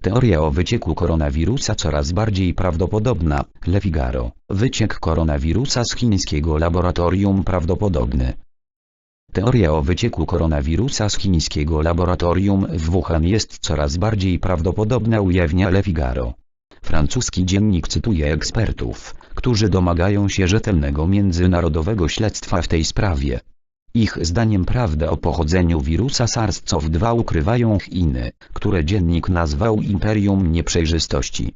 Teoria o wycieku koronawirusa coraz bardziej prawdopodobna. Le Figaro. Wyciek koronawirusa z chińskiego laboratorium prawdopodobny. Teoria o wycieku koronawirusa z chińskiego laboratorium w Wuhan jest coraz bardziej prawdopodobna ujawnia Le Figaro. Francuski dziennik cytuje ekspertów, którzy domagają się rzetelnego międzynarodowego śledztwa w tej sprawie. Ich zdaniem prawdę o pochodzeniu wirusa SARS-CoV-2 ukrywają Chiny, które dziennik nazwał imperium nieprzejrzystości.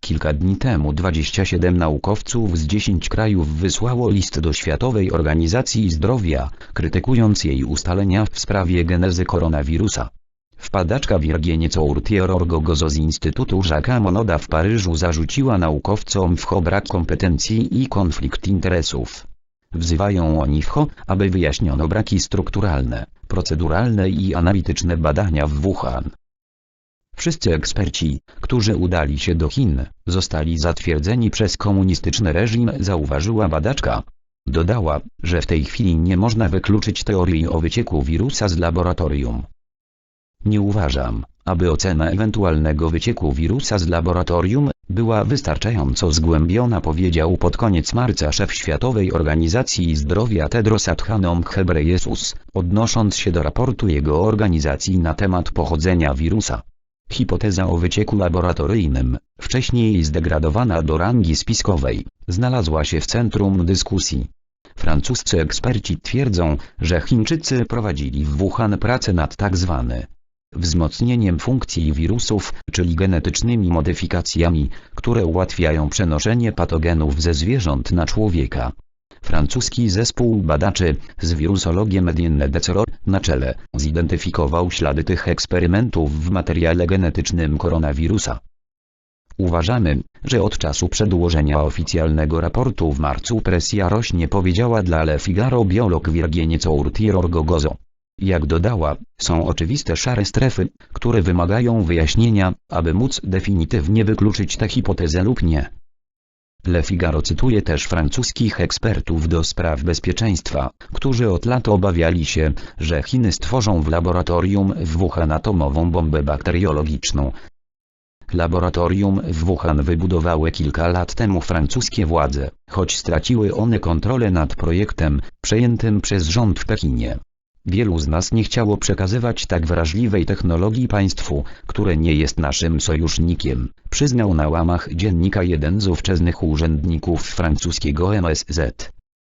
Kilka dni temu 27 naukowców z 10 krajów wysłało list do Światowej Organizacji Zdrowia, krytykując jej ustalenia w sprawie genezy koronawirusa. Wpadaczka Virginie Courtier-Orgogozo z Instytutu Jacques'a Monoda w Paryżu zarzuciła naukowcom WHO brak kompetencji i konflikt interesów. Wzywają oni WHO, aby wyjaśniono braki strukturalne, proceduralne i analityczne badania w Wuhan. Wszyscy eksperci, którzy udali się do Chin, zostali zatwierdzeni przez komunistyczny reżim zauważyła badaczka. Dodała, że w tej chwili nie można wykluczyć teorii o wycieku wirusa z laboratorium. Nie uważam, aby ocena ewentualnego wycieku wirusa z laboratorium była wystarczająco zgłębiona powiedział pod koniec marca szef Światowej Organizacji Zdrowia Tedros Adhanom Ghebreyesus, odnosząc się do raportu jego organizacji na temat pochodzenia wirusa. Hipoteza o wycieku laboratoryjnym, wcześniej zdegradowana do rangi spiskowej, znalazła się w centrum dyskusji. Francuscy eksperci twierdzą, że Chińczycy prowadzili w Wuhan pracę nad tzw. wzmocnieniem funkcji wirusów, czyli genetycznymi modyfikacjami, które ułatwiają przenoszenie patogenów ze zwierząt na człowieka. Francuski zespół badaczy z wirusologiem Medienne Deceror na czele zidentyfikował ślady tych eksperymentów w materiale genetycznym koronawirusa. Uważamy, że od czasu przedłożenia oficjalnego raportu w marcu presja rośnie powiedziała dla Le Figaro biolog Virginie Courtier-Orgogozo. Jak dodała, są oczywiste szare strefy, które wymagają wyjaśnienia, aby móc definitywnie wykluczyć tę hipotezę lub nie. Le Figaro cytuje też francuskich ekspertów do spraw bezpieczeństwa, którzy od lat obawiali się, że Chiny stworzą w laboratorium w Wuhan atomową bombę bakteriologiczną. Laboratorium w Wuhan wybudowały kilka lat temu francuskie władze, choć straciły one kontrolę nad projektem, przejętym przez rząd w Pekinie. Wielu z nas nie chciało przekazywać tak wrażliwej technologii państwu, które nie jest naszym sojusznikiem, przyznał na łamach dziennika jeden z ówczesnych urzędników francuskiego MSZ.